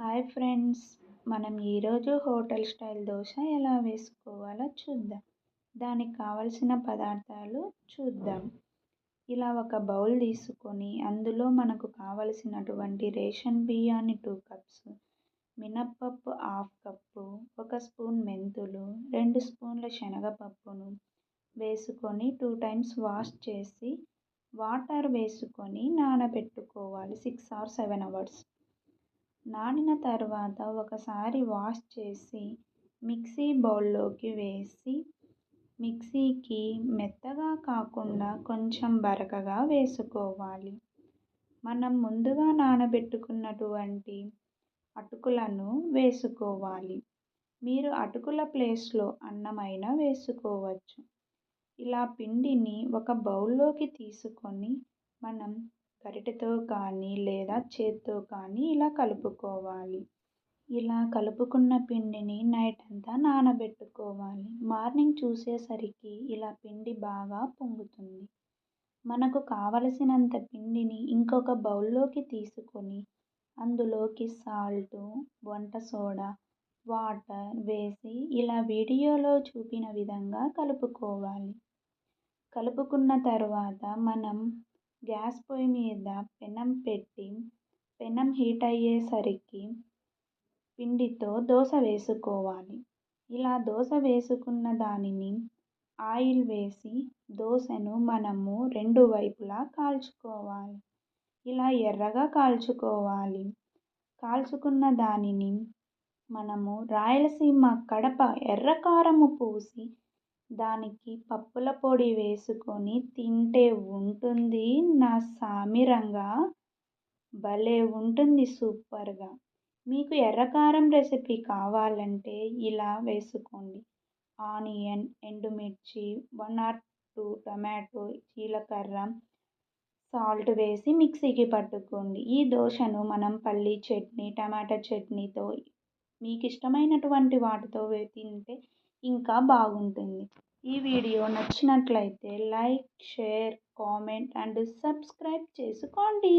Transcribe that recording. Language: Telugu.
హాయ్ ఫ్రెండ్స్ మనం ఈరోజు హోటల్ స్టైల్ దోశ ఎలా వేసుకోవాలో చూద్దాం. దానికి కావలసిన పదార్థాలు చూద్దాం. ఇలా ఒక బౌల్ తీసుకొని అందులో మనకు కావలసినటువంటి రేషన్ బియ్యాన్ని టూ కప్స్ మినప్పప్పు హాఫ్ కప్పు ఒక స్పూన్ మెంతులు రెండు స్పూన్ల శనగపప్పును వేసుకొని టూ టైమ్స్ వాష్ చేసి వాటర్ వేసుకొని నానబెట్టుకోవాలి సిక్స్ ఆర్ సెవెన్ అవర్స్ నానిన తర్వాత ఒకసారి వాష్ చేసి మిక్సీ బౌల్లోకి వేసి మిక్సీకి మెత్తగా కాకుండా కొంచెం బరకగా వేసుకోవాలి. మనం ముందుగా నానబెట్టుకున్నటువంటి అటుకులను వేసుకోవాలి. మీరు అటుకుల ప్లేస్లో అన్నమైనా వేసుకోవచ్చు. ఇలా పిండిని ఒక బౌల్లోకి తీసుకొని మనం గరిటెతో కానీ లేదా చేత్తో కానీ ఇలా కలుపుకోవాలి. ఇలా కలుపుకున్న పిండిని నైట్ అంతా నానబెట్టుకోవాలి. మార్నింగ్ చూసేసరికి ఇలా పిండి బాగా పొంగుతుంది. మనకు కావలసినంత పిండిని ఇంకొక బౌల్లోకి తీసుకొని అందులోకి సాల్ట్ వంట సోడా వాటర్ వేసి ఇలా వీడియోలో చూపిన విధంగా కలుపుకోవాలి. కలుపుకున్న తర్వాత మనం గ్యాస్ పొయ్యి మీద పెనం పెట్టి పెనం హీట్ అయ్యేసరికి పిండితో దోశ వేసుకోవాలి. ఇలా దోశ వేసుకున్న దానిని ఆయిల్ వేసి దోశను మనము రెండు వైపులా కాల్చుకోవాలి. ఇలా ఎర్రగా కాల్చుకోవాలి. కాల్చుకున్న దానిని మనము రాయలసీమ కడప ఎర్రకారము పూసి దానికి పప్పుల పొడి వేసుకొని తింటే ఉంటుంది. నా సామిరంగా భలే ఉంటుంది సూపర్గా. మీకు ఎర్రకారం రెసిపీ కావాలంటే ఇలా వేసుకోండి. ఆనియన్ ఎండుమిర్చి వన్ ఆర్ టూ టమాటో జీలకర్ర సాల్ట్ వేసి మిక్సీకి పట్టుకోండి. ఈ దోశను మనం పల్లీ చట్నీ టమాటా చట్నీతో మీకు ఇష్టమైనటువంటి వాటితో తింటే ఇంకా బాగుంటుంది. ఈ వీడియో నచ్చినట్లయితే like share comment and subscribe చేసుకోండి.